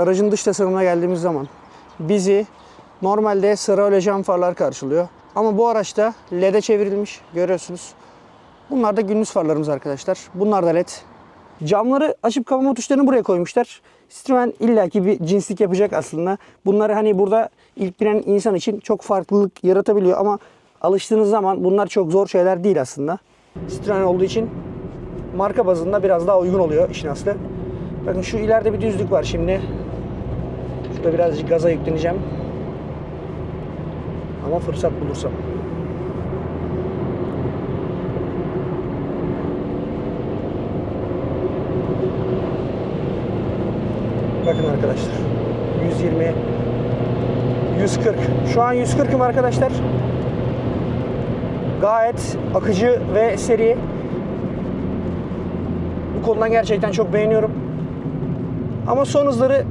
aracın dış tasarımına geldiğimiz zaman bizi normalde sıra halojen farlar karşılıyor. Ama bu araçta LED'e çevrilmiş görüyorsunuz. Bunlar da gündüz farlarımız arkadaşlar. Bunlar da LED. Camları açıp kapama tuşlarını buraya koymuşlar. Citroen illaki bir cinslik yapacak aslında. Bunları hani burada ilk binen insan için çok farklılık yaratabiliyor ama alıştığınız zaman bunlar çok zor şeyler değil aslında. Citroen olduğu için marka bazında biraz daha uygun oluyor işin aslı. Bakın şu ileride bir düzlük var şimdi. Şurada birazcık gaza yükleneceğim. Ama fırsat bulursam. Bakın arkadaşlar. 120 140. Şu an 140'ım arkadaşlar. Gayet akıcı ve seri. Bu konudan gerçekten çok beğeniyorum. Ama son hızları